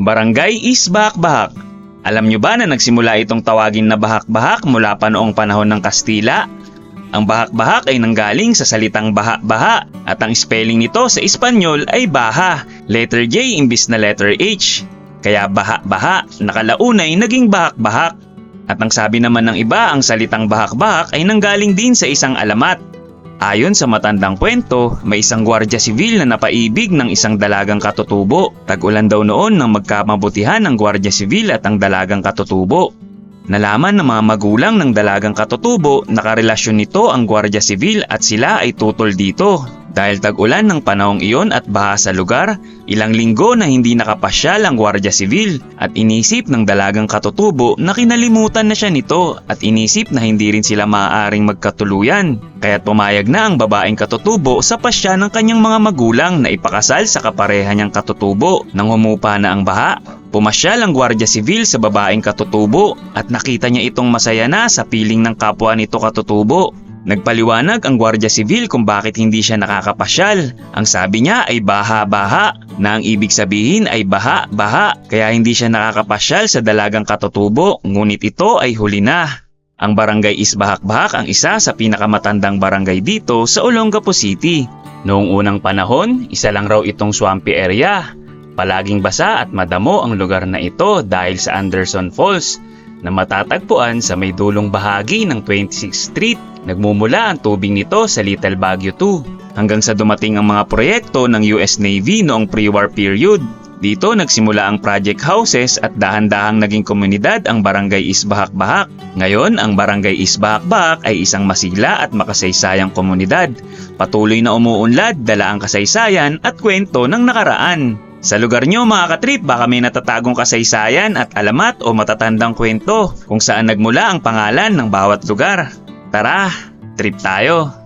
Barangay is Bahak-Bahak. Alam nyo ba na nagsimula itong tawagin na bahak-bahak mula pa noong panahon ng Kastila? Ang bahak-bahak ay nanggaling sa salitang baha-baha at ang spelling nito sa Espanyol ay baha, letter J imbis na letter H. Kaya baha-baha, nakalaunay naging bahak-bahak. At ang sabi naman ng iba, ang salitang bahak-bahak ay nanggaling din sa isang alamat. Ayon sa matandang kwento, may isang gwardya sibil na napaibig ng isang dalagang katutubo. Tag-ulan daw noon nang magkamabutihan ang gwardya sibil at ang dalagang katutubo. Nalaman ng mga magulang ng dalagang katutubo na karelasyon nito ang gwardya sibil at sila ay tutol dito. Dahil tag-ulan ng panahong iyon at baha sa lugar, ilang linggo na hindi nakapasyal ang gwardya sibil at inisip ng dalagang katutubo na kinalimutan na siya nito at inisip na hindi rin sila maaaring magkatuluyan. Kaya't pumayag na ang babaeng katutubo sa pasya ng kanyang mga magulang na ipakasal sa kapareha niyang katutubo. Nang humupa na ang baha, pumasyal ang gwardya sibil sa babaeng katutubo at nakita niya itong masaya na sa piling ng kapwa nito katutubo. Nagpaliwanag ang gwardya sibil kung bakit hindi siya nakakapasyal. Ang sabi niya ay baha-baha na ang ibig sabihin ay baha-baha kaya hindi siya nakakapasyal sa dalagang katutubo ngunit ito ay huli na. Ang barangay Isbahak-Bahak ang isa sa pinakamatandang barangay dito sa Olongapo City. Noong unang panahon, isa lang raw itong swampy area. Palaging basa at madamo ang lugar na ito dahil sa Anderson Falls na matatagpuan sa may dulong bahagi ng 26th Street. Nagmumula ang tubig nito sa Little Baguio 2 hanggang sa dumating ang mga proyekto ng US Navy noong pre-war period. Dito nagsimula ang project houses at dahan-dahang naging komunidad ang Barangay Isbahak-Bahak. Ngayon, ang Barangay Isbahak-Bahak ay isang masigla at makasaysayang komunidad. Patuloy na umuunlad dala ang kasaysayan at kwento ng nakaraan. Sa lugar nyo mga katrip, baka may natatagong kasaysayan at alamat o matatandang kwento kung saan nagmula ang pangalan ng bawat lugar. Tara, trip tayo!